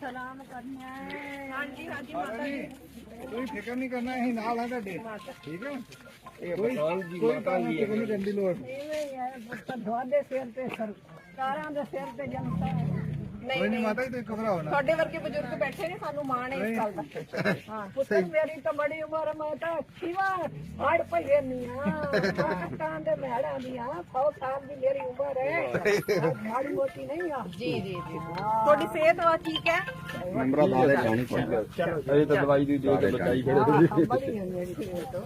ਸਲਾਮ ਕਰਨਾ ਹਾਂਜੀ ਹਾਂਜੀ ਮਾਤਾ ਜੀ। ਕੋਈ ਫਿਕਰ ਨਹੀਂ ਕਰਨਾ ਅਸੀਂ ਨਾਲ ਆ ਤੁਹਾਡੇ। ਠੀਕ ਹੈ? ਕੋਈ ਕੋਈ ਤੁਹਾਨੂੰ ਫਿਕਰ ਨਹੀਂ ਕਰਨ ਦੀ ਲੋੜ। ਇਵੇਂ ਹੀ ਪੁੱਤ ਤੁਹਾਡੇ ਸਿਰ ਤੇ ਸਰਕਾਰਾਂ ਦੇ ਸਿਰ ਤੇ ਜਨਤਾ ਹੈ ਕੋਈ ਨਹੀਂ। ਮਾਤਾ ਜੀ ਤੁਸੀਂ ਘਬਰਾਓ ਨਾ। ਤੁਹਾਡੇ ਵਰਗੇ ਬਜ਼ੁਰਗ ਬੈਠੇ ਨੇ ਸਾਨੂੰ ਮਾਣ ਹੈ ਇਸ ਗੱਲ ਦਾ। ਹਾਂ ਪੁੱਤਰ ਮੇਰੀ ਤਾਂ ਬੜੀ ਉਮਰ ਮੈਂ ਤਾਂ ਖੀਵਾ ਹੜ ਪਈਏ ਨਹੀਂ ਆ ਕਾਂ ਦੇ ਮਹਿੜਾਂ ਦੀ ਆ 100 ਸਾਲ ਦੀ ਮੇਰੀ ਉਮਰ ਹੈ। ਮਾੜੀ ਮੋਟੀ ਨਹੀਂ ਆ। ਜੀ ਜੀ ਜੀ। ਤੁਹਾਡੀ ਸਿਹਤ ਵਾ ਠੀਕ ਹੈ? ਨੰਬਰਾਂ ਲਾ ਦੇ ਜਾਣੀ ਪੜਦਾ ਅਜੇ ਤਾਂ ਦਵਾਈ ਦੀ ਦੇ ਕੇ ਬਚਾਈ ਖੜੇ ਬੜੀ ਹੈ ਮੇਰੀ ਸਿਹਤ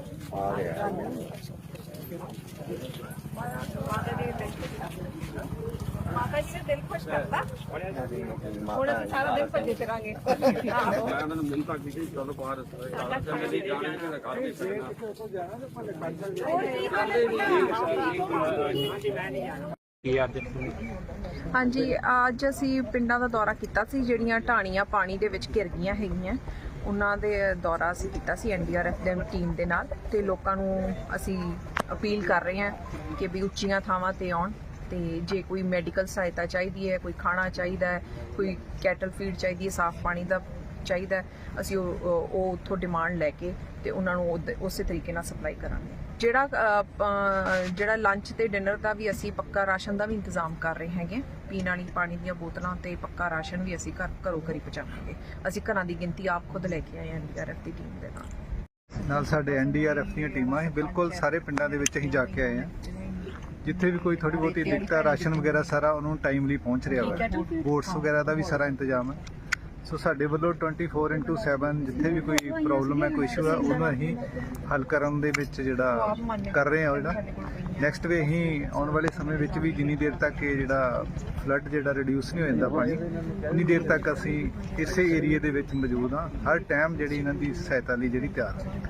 ਮਾਤਾ ਜੀ ਨੇ ਦਿਲ ਹੁਣ ਅਸੀਂ ਸਾਰਾ ਦਿਨ ਭੱਜੇ ਫਿਰਾਂਗੇ। ਆਹੋ ਮੈਂ ਉਹਨਾਂ ਨੂੰ ਮਿਲਤਾ ਕਿ ਚਲੋ ਬਾਹਰ ਮੇਰੀ ਜਾਨ ਤੇ ਕਰ ਦੇ ਹੋਰ ਕੀ ਹਾਲ ਹਾਂਜੀ, ਅੱਜ ਅਸੀਂ ਪਿੰਡਾਂ ਦਾ ਦੌਰਾ ਕੀਤਾ ਸੀ, ਜਿਹੜੀਆਂ ਢਾਣੀਆਂ ਪਾਣੀ ਦੇ ਵਿੱਚ ਘਿਰ ਗਈਆਂ ਹੈਗੀਆਂ। ਉਹਨਾਂ ਦੇ ਦੌਰਾ ਅਸੀਂ ਕੀਤਾ ਸੀ ਐਨਡੀਆਰਐਫ ਦੇ ਟੀਮ ਦੇ ਨਾਲ ਤੇ ਲੋਕਾਂ ਨੂੰ ਅਸੀਂ ਅਪੀਲ ਕਰ ਰਹੇ ਹਾਂ ਕਿ ਵੀ ਉੱਚੀਆਂ ਥਾਵਾਂ ਤੇ ਆਉਣ। ਤੇ ਜੇ ਕੋਈ ਮੈਡੀਕਲ ਸਹਾਇਤਾ ਚਾਹੀਦੀ ਹੈ, ਕੋਈ ਖਾਣਾ ਚਾਹੀਦਾ ਹੈ, ਕੋਈ ਕੈਟਲ ਫੀਡ ਚਾਹੀਦੀ ਹੈ, ਸਾਫ਼ ਪਾਣੀ ਦਾ ਚਾਹੀਦਾ ਅਸੀਂ ਉਹ ਉਹ ਉੱਥੋਂ ਡਿਮਾਂਡ ਲੈ ਕੇ ਤੇ ਉਹਨਾਂ ਨੂੰ ਉਸੇ ਤਰੀਕੇ ਨਾਲ ਸਪਲਾਈ ਕਰਾਂਗੇ। ਜਿਹੜਾ ਜਿਹੜਾ ਲੰਚ ਤੇ ਡਿਨਰ ਦਾ ਵੀ ਅਸੀਂ ਪੱਕਾ ਰਾਸ਼ਨ ਦਾ ਵੀ ਇੰਤਜ਼ਾਮ ਕਰ ਰਹੇ ਹੈਗੇ, ਪੀਣ ਵਾਲੀ ਪਾਣੀ ਦੀਆਂ ਬੋਤਲਾਂ ਤੇ ਪੱਕਾ ਰਾਸ਼ਨ ਵੀ ਅਸੀਂ ਘਰ, ਘਰੋਂ ਘਰੀ ਪਹੁੰਚਾਵਾਂਗੇ। ਅਸੀਂ ਘਰਾਂ ਦੀ ਗਿਣਤੀ ਆਪ ਖੁਦ ਲੈ ਕੇ ਆਏ ਹਾਂ ਐਨਡੀਆਰਐਫ ਦੀ ਟੀਮ ਦੇ ਨਾਲ। ਨਾਲ ਸਾਡੇ ਐਨਡੀਆਰਐਫ ਦੀਆਂ ਟੀਮਾਂ ਬਿਲਕੁਲ ਸਾਰੇ ਪਿੰਡਾਂ ਦੇ ਵਿੱਚ ਅਸੀਂ ਜਾ ਕੇ ਆਏ ਹਾਂ ਜਿੱਥੇ ਵੀ ਕੋਈ ਥੋੜੀ ਬਹੁਤੀ ਦਿੱਕਤ ਹੈ ਰਾਸ਼ਨ ਵਗੈਰਾ ਸਾਰਾ ਉਹਨੂੰ ਟਾਈਮਲੀ ਪਹੁੰਚ ਰਿਹਾ ਵਾ। ਬੋਟਸ ਵਗੈਰਾ ਦਾ ਵੀ ਸਾਰਾ ਇੰਤਜ਼ਾਮ ਹੈ। ਸੋ ਸਾਡੇ ਵੱਲੋਂ 24/7 ਜਿੱਥੇ ਵੀ ਕੋਈ ਪ੍ਰੋਬਲਮ ਹੈ ਕੋਈ ਇਸ਼ੂ ਹੈ ਉਹਨੂੰ ਅਸੀਂ ਹੱਲ ਕਰਨ ਦੇ ਵਿੱਚ ਜਿਹੜਾ ਕਰ ਰਹੇ ਹਾਂ ਜਿਹੜਾ ਨੈਕਸਟ ਵੇ ਅਸੀਂ ਆਉਣ ਵਾਲੇ ਸਮੇਂ ਵਿੱਚ ਵੀ ਜਿੰਨੀ ਦੇਰ ਤੱਕ ਇਹ ਜਿਹੜਾ ਫਲੱਡ ਜਿਹੜਾ ਰਿਡਿਊਸ ਨਹੀਂ ਹੋ ਜਾਂਦਾ ਪਾਣੀ ਉਨੀ ਦੇਰ ਤੱਕ ਅਸੀਂ ਇਸੇ ਏਰੀਏ ਦੇ ਵਿੱਚ ਮੌਜੂਦ ਹਾਂ। ਹਰ ਟਾਈਮ ਜਿਹੜੀ ਇਹਨਾਂ ਦੀ ਸਹਾਇਤਾ ਲਈ ਜਿਹੜੀ ਤਿਆਰ ਹਾਂ।